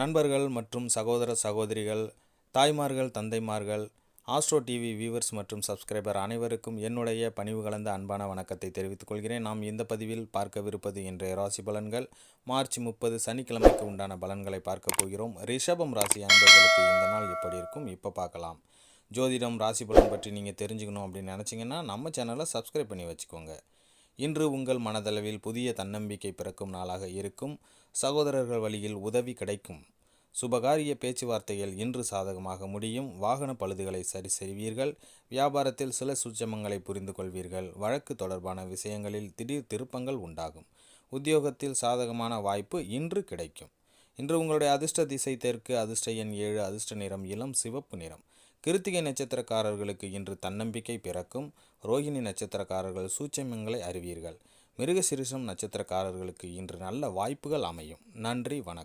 நண்பர்கள் மற்றும் சகோதர சகோதரிகள் தாய்மார்கள் தந்தைமார்கள் ஆஸ்ட்ரோ டிவி வியூவர்ஸ் மற்றும் சப்ஸ்கிரைபர் அனைவருக்கும் என்னுடைய பணிவு கலந்த அன்பான வணக்கத்தை தெரிவித்துக் கொள்கிறேன். நாம் இந்த பதிவில் பார்க்கவிருப்பது இன்றைய ராசி பலன்கள். மார்ச் முப்பது சனிக்கிழமைக்கு உண்டான பலன்களை பார்க்க போகிறோம். ரிஷபம் ராசி அன்பர்களுக்கு இந்த நாள் எப்படி இருக்கும்? இப்போ பார்க்கலாம். ஜோதிடம் ராசி பலன் பற்றி நீங்கள் தெரிஞ்சுக்கணும் அப்படின்னு நினச்சிங்கன்னா நம்ம சேனலை சப்ஸ்கிரைப் பண்ணி வச்சுக்கோங்க. இன்று உங்கள் மனதளவில் புதிய தன்னம்பிக்கை பிறக்கும் நாளாக இருக்கும். சகோதரர்கள் வழியில் உதவி கிடைக்கும். சுபகாரிய பேச்சுவார்த்தைகள் இன்று சாதகமாக முடியும். வாகன பழுதுகளை சரி செய்வீர்கள். வியாபாரத்தில் சில சூட்சமங்களை புரிந்து கொள்வீர்கள். வழக்கு தொடர்பான விஷயங்களில் திடீர் திருப்பங்கள் உண்டாகும். உத்தியோகத்தில் சாதகமான வாய்ப்பு இன்று கிடைக்கும். இன்று உங்களுடைய அதிர்ஷ்ட திசை தெற்கு அதிர்ஷ்ட எண் ஏழு அதிர்ஷ்ட நிறம் இளம் சிவப்பு நிறம். கிருத்திகை நட்சத்திரக்காரர்களுக்கு இன்று தன்னம்பிக்கை பிறக்கும். ரோகிணி நட்சத்திரக்காரர்கள் சூட்சமங்களை அறிவீர்கள். மிருகசிரிசம் நட்சத்திரக்காரர்களுக்கு இன்று நல்ல வாய்ப்புகள் அமையும். நன்றி வணக்கம்.